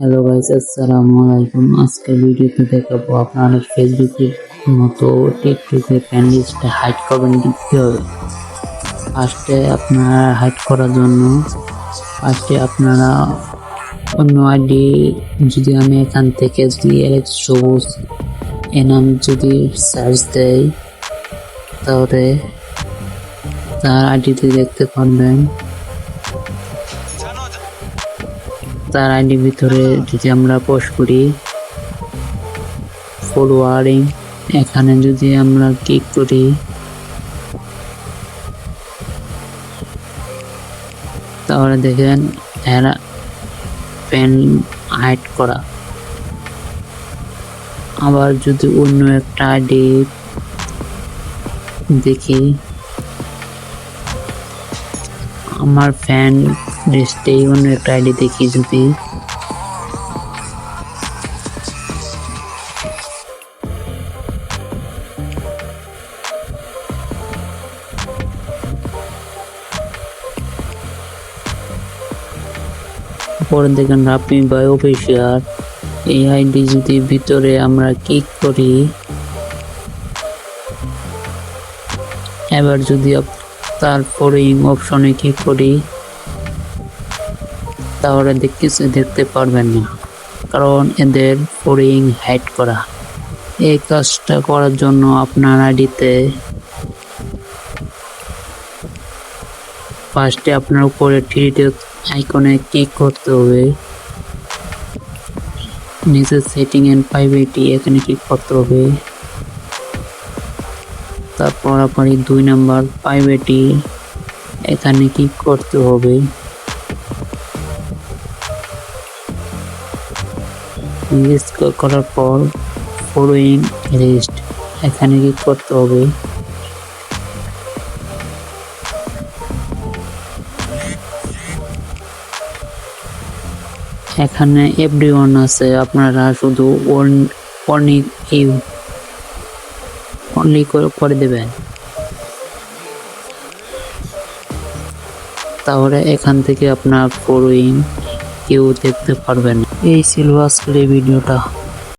Hello guys, আসসালামু আলাইকুম। আজকে ভিডিওতে দেখাবো আপনারা ফেসবুকের মতো টিকটকে ফ্যান লিস্টে হাইড করবেন কীভাবে? ফার্স্টে আপনারা হাইড করার জন্য ফার্স্টে আপনারা অন্য আইডি যদি আমি এখান থেকে যদি এলেক্স সবুজ এ যদি সার্চ দেই, তাহলে তার আইডিতে দেখতে পারবেন। তার আইডির ভিতরে যদি আমরা পোস্ট করি ফরওয়ার্ডিং এখানে যদি আমরা ক্লিক করি, তাহলে দেখেন এরা পেন হাইড করা। আবার যদি অন্য একটা আইডি দেখি, আমার ফ্যান লিস্টেই অন্য একটা আইডি দেখি যদি পরে দেখেন রাপি বাই অফিসিয়াল এই আইডি যদি ভিতরে আমরা ক্লিক করি, এবার যদি তারপরে অপশনে ক্লিক করি তাহলে কিছু দেখতে পারবেন না। কারণ এদের ফোরিং হাইড করা। এই কাজটা করার জন্য আপনার আইডিতে ফার্স্টে আপনার উপরে থ্রিডি আইকনে ক্লিক করতে হবে। নিচে সেটিং এন্ড প্রাইভেটি এখানে ক্লিক করতে হবে। তারপর আপনার দুই নাম্বার প্রাইভেটি এখানে ক্লিক করতে হবে। লিস্ট করার পর ফলোয়িং লিস্ট এখানে ক্লিক করতে হবে। এখানে এভরি ওয়ান আছে, আপনারা শুধু অনলি ইউ অনলি করে দেবেন। তাহলে এখান থেকে আপনার ফলোয়িং কেউ দেখতে পারবেন এই ছিল আজকের ভিডিওটা।